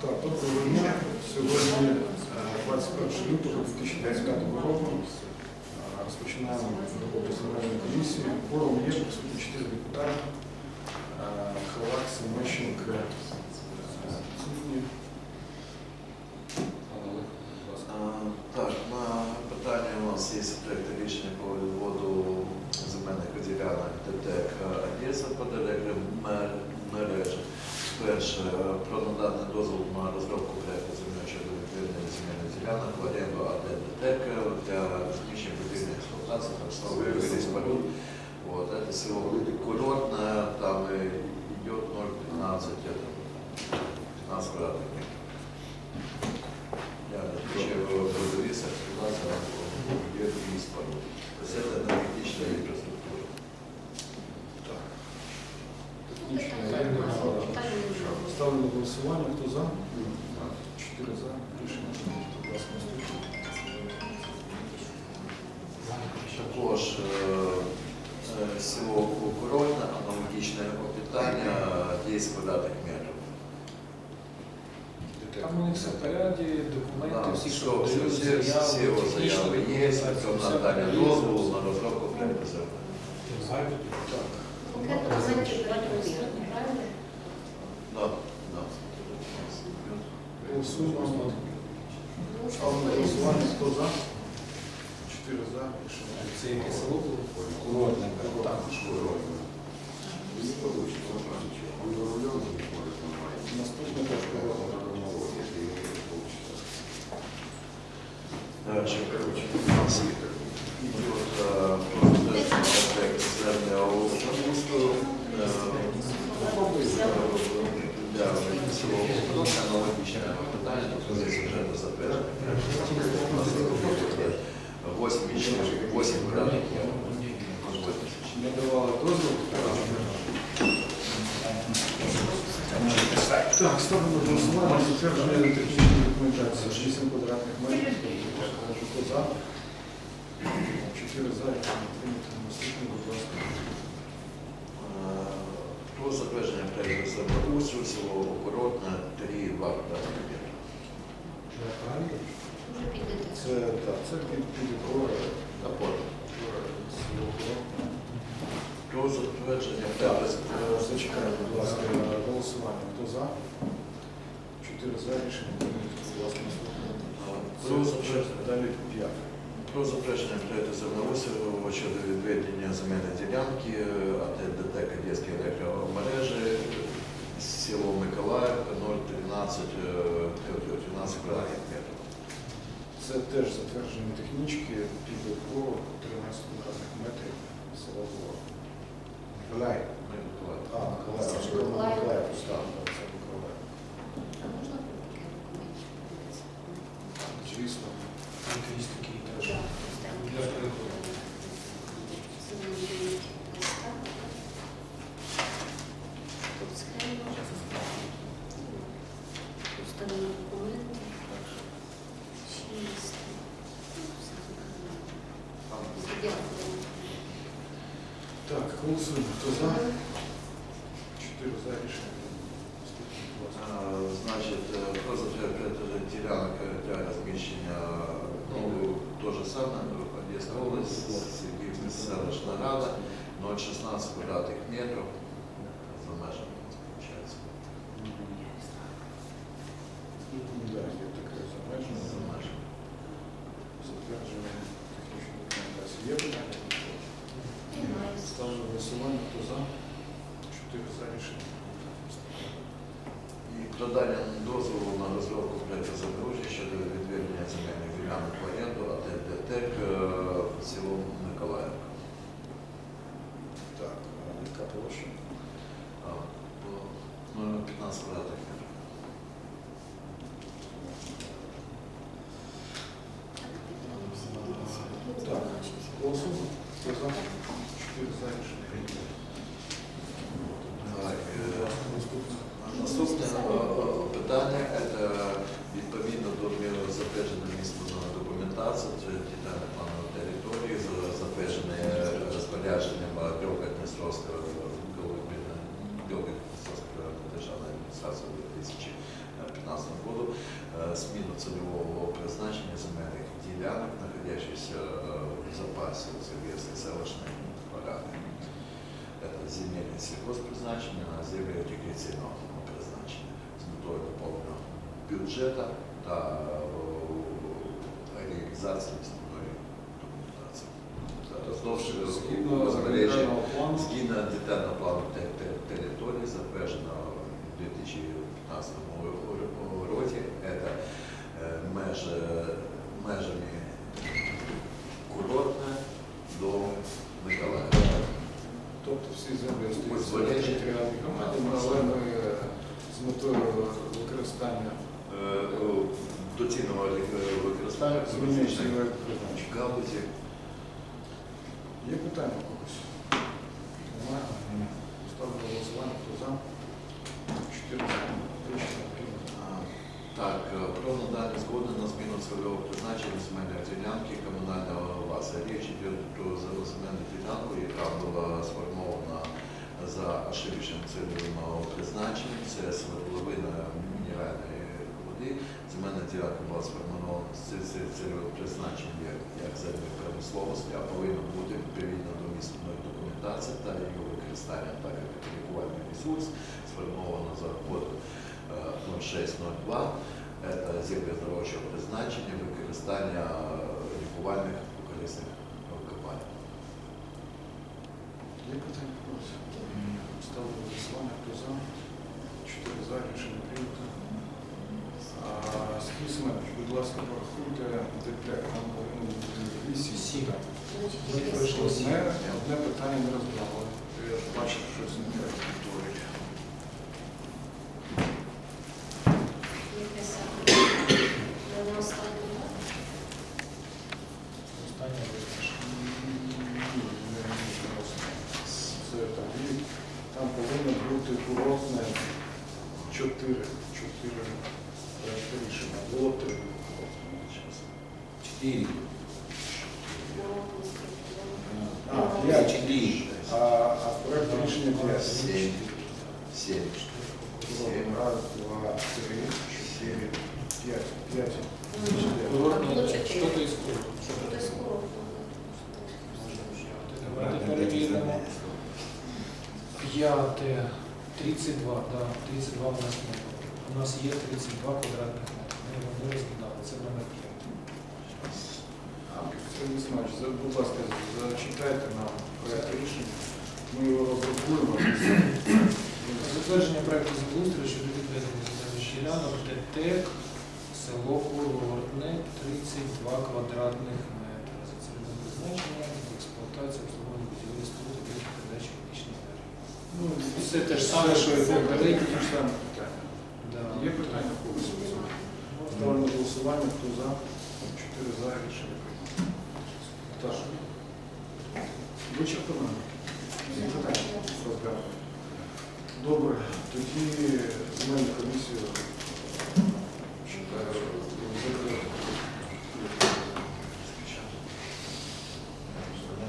Так, доброго дня. Сьогодні е, 21 лютого 2025 року. Е, Розпочинаємо роботу земельної комісії. Форум є, присутні 4 депутати. Е, Халак, Семещенко, е, відсутні. Перше, про надати дозвіл на розробку проєкту земель щодо відведення земельних ділянок в оренду АД ДТЕК для розміщення будівельної експлуатації та обслуговування видів споруд. Вот, это село курортное, там и идет 0,15, это 15 квадратных метров. Також е, е, село Курортне, аналогічне опитання, 10 квадратних метрів. Там у них все в порядку, документи, всі, все, що все, дають, все, заяви, документація, потом все надання є. дозволу на розробку проекту землі. Так. Пакет документів правильно? Да, да. Голосуємо. Голосування. Хто за? 4 за. Прийнято. Це яке село було? Курортне. Також. Наступна точка. Дальше, короче, у нас идет э, просто проект звернення устрою для село Курортне, аналогічне питання, тобто здесь вже не затверджено. Не давали дозвіл. Так, ставимо голосування затвердження технічної документації. 8 квадратних метрів. Хто за? 4 за. Рішення прийнято. Наступний, будь ласка. Е, Про затвердження проекту землеустрою село Курортне 3,2 квадратних метри. Вже підійде. Це, так, це під, під Опор. село Про затвердження Так, зачекайте, будь ласка, голосування. Хто за? 4 за. Рішення. Будь ласка, наступний. Про затвердження Далі 5. Про затвердження проекту землеустрою щодо відведення земельної ділянки АТ ДТЕК Одеської електромережі село Миколаївка 013 е, 13 квадратних метрів. Це теж затвердження технічки під ОКО 13 квадратних метрів село Було. Миколаїв. А, Миколаїв. Це ж Миколаїв. Так, це Миколаїв. А можна пакет документів подивитися? Звісно. Якісь такі теж. Це не. Тут схема. Установи документи. Чисто. Ну, все зрозуміло. Там Все дякую. Так, голосуємо. Хто за? Чотири за рішення. Е, Значить, е, про затвердження ділянок для розміщення, ну, то же саме, Одеська область, Сергіївська селищна рада, 0,16 квадратних метрів за межами, виходить. Да, є таке замеження. За межами. Затвердження технічної документації. Є питання? Немає. Ставлю на голосування. Хто за? 4 за рішення. І додання дозволу на розробку проекту землеустрою щодо відведення земельних ділянок в оренду АТ ДТЕК е, село Миколаївка. Так, яка площа? Ну, 15 квадратних метрів. Так, питання всі дивіться. Так, голосуємо. Хто за? 4 за рішення. прийнято. Так, е, Наступне. Наступне е, е, питання це відповідно до затвердженої містобудівної документації, це детальний план території, за- затверджене розпорядженням Білка Дністровського голови Білка Дністровської державної адміністрації зміну цільового призначення земельних е, в запасі у Сергійській селищної ради. Це земельне сільгоспризначення на землі рекреаційного призначення з метою доповнення бюджету та е, реалізації основної документації. Згідно Згідно детального плану те- те- території, затвердженого в 2015 році, це е, межами тобто всі землі остаються Узбережжя. територіальній але ми з метою використання Е, е, Доцільного е, використання змінюємо галузі. Є питання у когось? Немає? Ставлю голосування, хто за? Так, е, про надання згоди на зміну цільового призначення земельної ділянки комунального власності. Річ йде про земельну ділянку, яка була сформована за ошибочним цільового призначення. Це свердловина мінеральної води. Земельна ділянка була сформована з ці- цільовим призначенням як, як землі промисловості, а повинна бути відповідно до місної документації та її використання так як лікувальний ресурс, сформовано за кодом е, 0602. Це землі здоровчого призначення, використання е, лікувальних корисних копаль. Є питання у? Ставлю голосування, хто за? Чотири за. Рішення прийнято. А, Сергій будь ласка, порахуйте ДТЕК. Нам повинно бути вісім. Сім. Ми пройшли Одне, одне питання не розглянули. Я бачив, що з ним треба повторити. написано. 4. А, 5. 4. А, а проект рішення 5. 7. 7. 7. Раз, два, три, четыре, пять. Пять. Ну, что-то из курорта. Что-то из курорта. Давайте перевіримо. П'яте. 32, да, 32 у нас нет. У нас есть 32 квадратных метра. Мы его не розглядали. Це номер 5. Сергій Семенович, будь ласка, зачитайте нам проект рішення. Ми його розрахуємо. Затвердження проекту землеустрою щодо відведення земельних ділянок ТТЕК, село Курортне, 32 квадратних метри. За цільовим призначенням, експлуатація, обслуговування споруд, об'єктів передачі електричної енергії. Ну, Все те ж саме, що і попередньо. Ті ж самі питання. Да. Є питання у когось? Ставлю на голосування, хто за? Чотири за рішення прийнято. Так. Вичерпано? Добре, тоді земельну комісію